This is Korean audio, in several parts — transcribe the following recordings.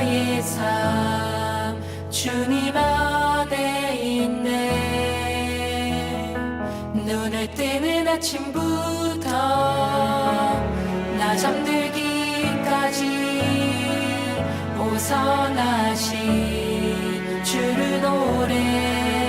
나의 주님 안에 있네. 눈을 뜨는 아침부터 나 잠들기까지 오선하신 주를 노래하리.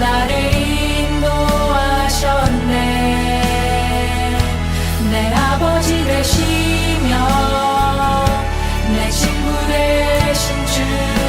나를 인도하셨네. 내 아버지 되시며 내 친구 되신 주